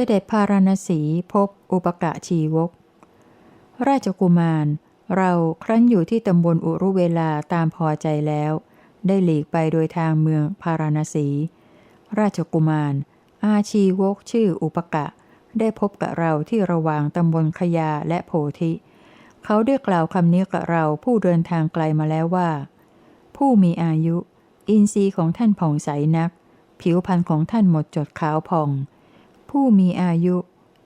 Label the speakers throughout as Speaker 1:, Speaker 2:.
Speaker 1: เสด็จพาราณสีพบอุปกะชีวก ราชกุมาร เราครั้นอยู่ที่ตำบลอุรุเวลาตามพอใจแล้ว ได้หลีกไปโดยทางเมืองพาราณสี ราชกุมาร อาชีวกชื่ออุปกะ ได้พบกับเราที่ระหว่างตำบลขยาและโพธิ เขาได้กล่าวคำนี้กับเราผู้เดินทางไกลมาแล้วว่า ผู้มีอายุ อินทรีย์ของท่านผ่องใสนัก ผิวพรรณของท่านหมดจดขาวผ่อง ผู้มีอายุ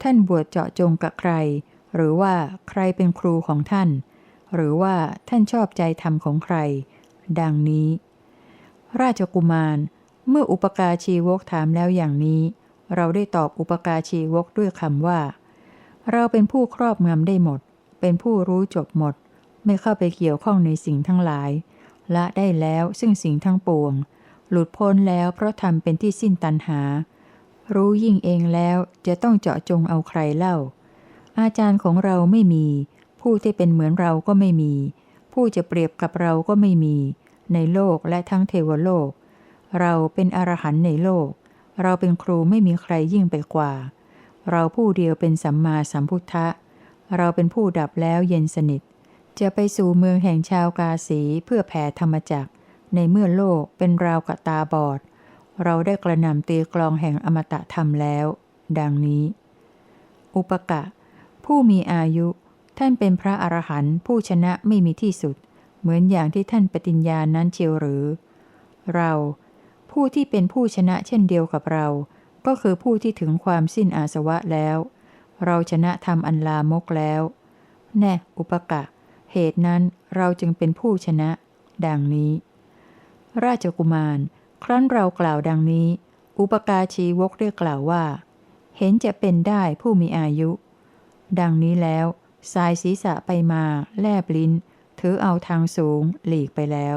Speaker 1: ท่านบวชเจาะจงกับใคร หรือว่าใครเป็นครูของท่าน หรือว่าท่านชอบใจธรรมของใคร ดังนี้ ราชกุมาร เมื่ออุปการชีวกถามแล้วอย่างนี้ เราได้ตอบอุปการชีวกด้วยคำว่า เราเป็นผู้ครอบงำได้หมด เป็นผู้รู้จบหมด ไม่เข้าไปเกี่ยวข้องในสิ่งทั้งหลาย ละได้แล้วซึ่งสิ่งทั้งปวง หลุดพ้นแล้วเพราะทำเป็นที่สิ้นตัณหา รู้ยิ่งเองแล้วจะต้องเจาะจงเอาใครเล่า อาจารย์ของเราไม่มี ผู้ที่เป็นเหมือนเราก็ไม่มี ผู้จะเปรียบกับเราก็ไม่มี ในโลกและทั้งเทวโลก เราเป็นอรหันต์ในโลก เราเป็นครูไม่มีใครยิ่งไปกว่า เราผู้เดียวเป็นสัมมาสัมพุทธะ เราเป็นผู้ดับแล้วเย็นสนิท จะไปสู่เมืองแห่งชาวกาสีเพื่อแผ่ธรรมจักรในเมื่อโลกเป็นราวกับตาบอด เราได้กระนำตีกลองแห่งอมตะธรรมแล้ว ดังนี้ อุปกะ ผู้มีอายุ ท่านเป็นพระอรหันต์ผู้ชนะไม่มีที่สุด เหมือนอย่างที่ท่านปฏิญญาณนั้นเชียวหรือ เรา ผู้ที่เป็นผู้ชนะเช่นเดียวกับเรา ก็คือผู้ที่ถึงความสิ้นอาสวะแล้ว เราชนะธรรมอันลามกแล้ว แน่ อุปกะ เหตุนั้นเราจึงเป็นผู้ชนะ ดังนี้ ราชกุมาร ครั้นเรากล่าวดังนี้ อุปการชีวกเรียกกล่าวว่า เห็นจะเป็นได้ผู้มีอายุ ดังนี้แล้ว สายศีรษะไปมา แลบลิ้น ถือเอาทางสูง หลีกไปแล้ว